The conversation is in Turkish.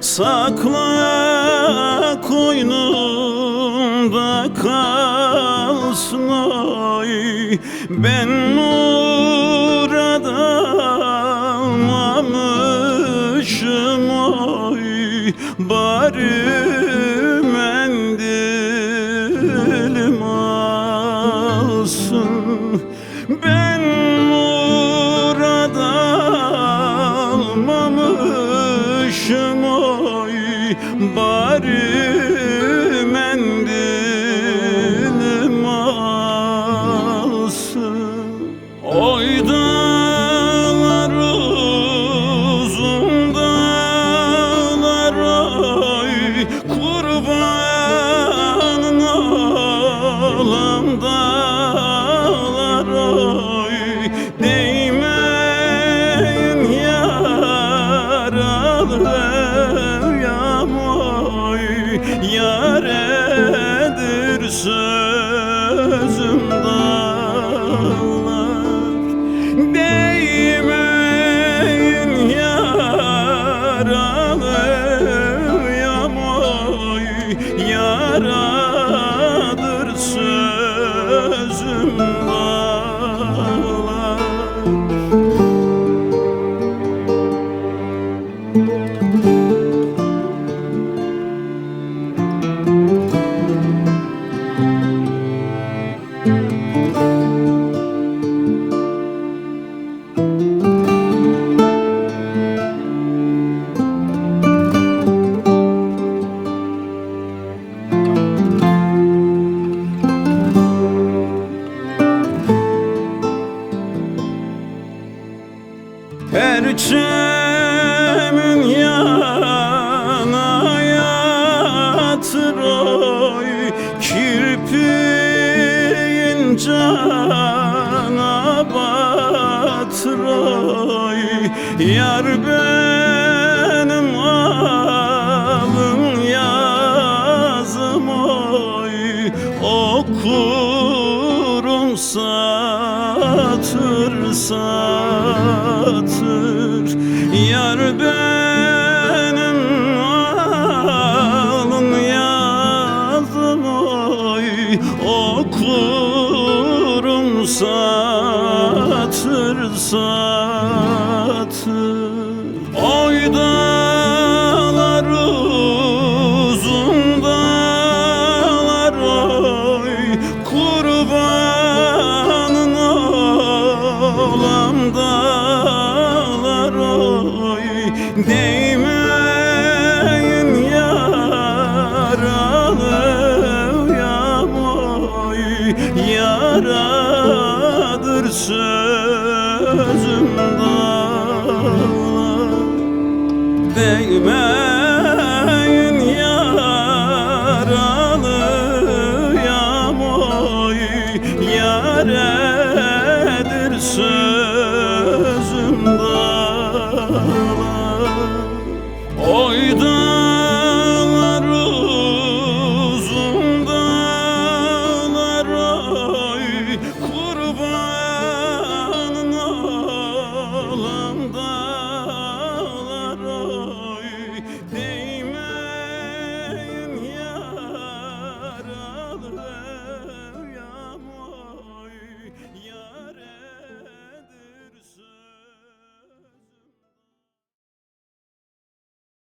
sakla koynunda kalsın oy. Ben burada almamışım oy. Bari mendilim alsın. Ben oy Bari yaralı yamoy Yaradır sözüm Perçemin yana yatır oy Kirpiğin cana batır oy. Yar benim alım yazım oy. Okurum satır satır Yar benim alın yazım oy Okurum satır satır They